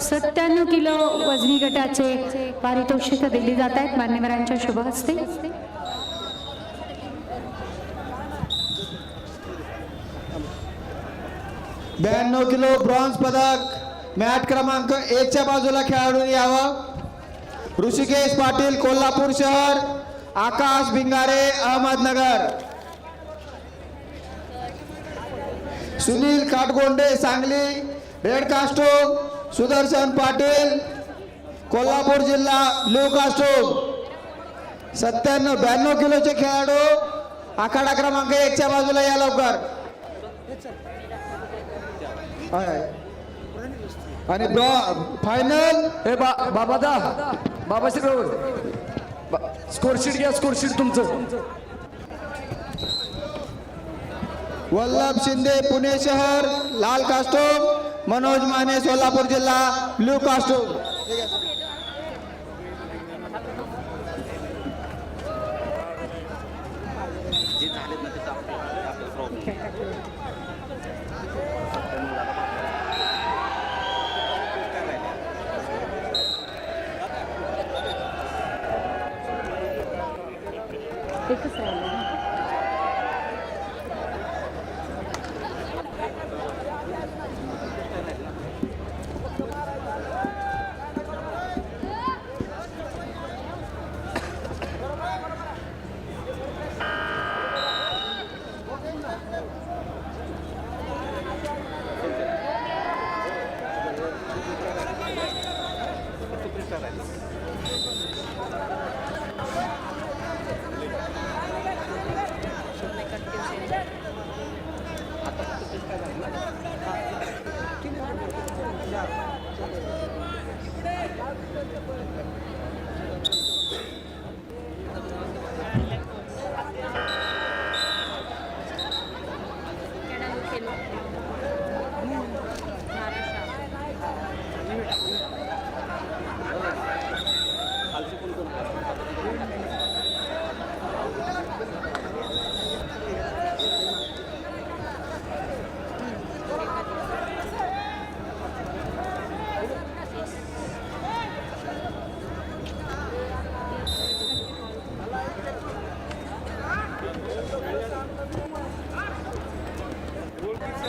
सत्त्याण्णव किलो वजनी गटाचे पारितोषिक दिली जात आहेत. मान्यवरांच्या शुभ हस्ते. ब्याण्णव किलो ब्रॉन्झ पदक मॅट क्रमांक एकच्या बाजूला खेळाडू यावं. ऋषिकेश पाटील कोल्हापूर शहर आकाश भिंगारे अहमदनगर. सुनील काटगोंडे सांगली रेड कास्टो सुदर्शन पाटील कोल्हापूर जिल्हा ब्ल्यू कास्टोम सत्त्याण्णव ब्याण्णव किलोचे खेळाडू आखाडा क्रमांक एकच्या बाजूला या लवकर. आणि फायनल हे बा बाबा दा बाबा स्कोर शीट घ्या स्कोर शीट तुमचं. वल्लभ शिंदे पुणे शहर लाल कास्टोम. मनोज माने सोलापूर जिल्हा ब्ल्यू कास्टोम एकच राहिलं.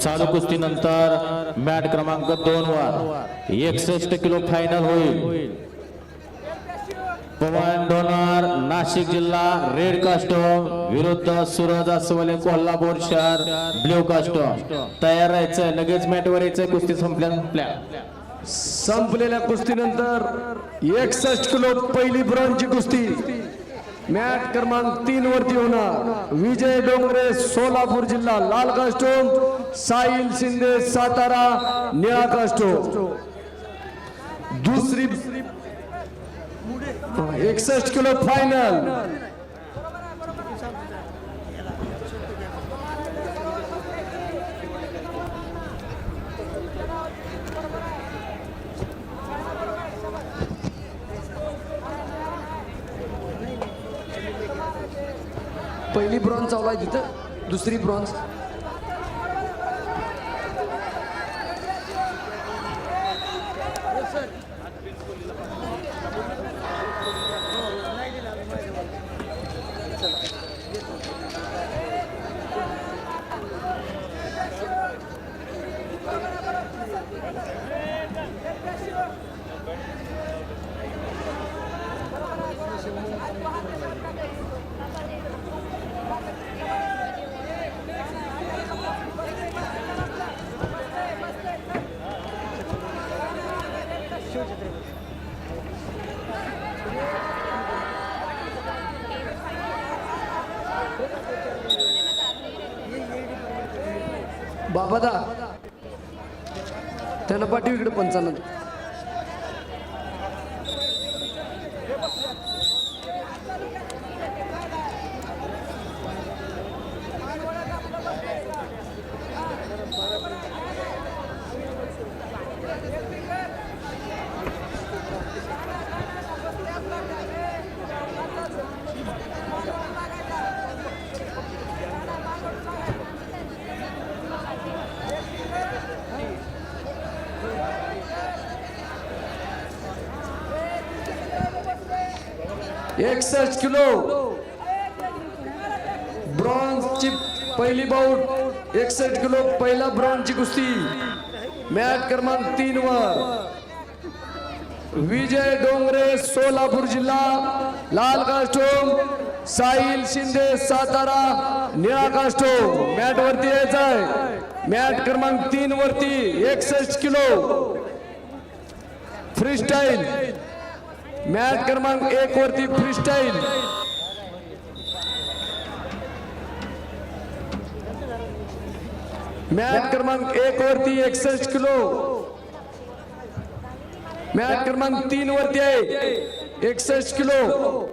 चालू कुस्तीनंतर मॅट क्रमांक दोन वर एकसष्ट किलो फायनल होईल. पवन डोनार नाशिक जिल्हा रेड कास्टोम विरुद्ध सूरज अस्वले कोल्हापूर शहर ब्ल्यू कास्टोम. तयार राहायचं लगेच मॅटवर यायचं कुस्ती संपल्या संपल्या संपलेल्या कुस्तीनंतर एकसष्ट किलो पहिली ब्रॉन्झची कुस्ती. मॅट क्रमांक तीन वरती होणार. विजय डोंगरे सोलापूर जिल्हा लाल कास्टोम साहिल शिंदे सातारा निळा कास्टोम दुसरी एकसष्ट किलो फायनल पहिली ब्रॉन्झ चालू आहे तिथं दुसरी ब्रॉन्झ बाबादा. त्यांना पाठीव इकडे पंचानंद एकसष्ट किलो. ब्रॉन्झची पहिली बाऊट एकसष्ट किलो पहिला ब्रॉन्झची कुस्ती. मॅच क्रमांक तीन वर. विजय डोंगरे सोलापूर जिल्हा लाल कास्टोम साहिल शिंदे सातारा निळा कास्टोम मॅट वरती यायचा आहे मॅट क्रमांक तीन वरती एकसष्ट किलो. फ्री स्टाईल मॅच क्रमांक एक वरती फ्री स्टाईल मॅच क्रमांक एक वरती एकसष्ट किलो. मॅच क्रमांक तीन वरती आहे एकसष्ट किलो.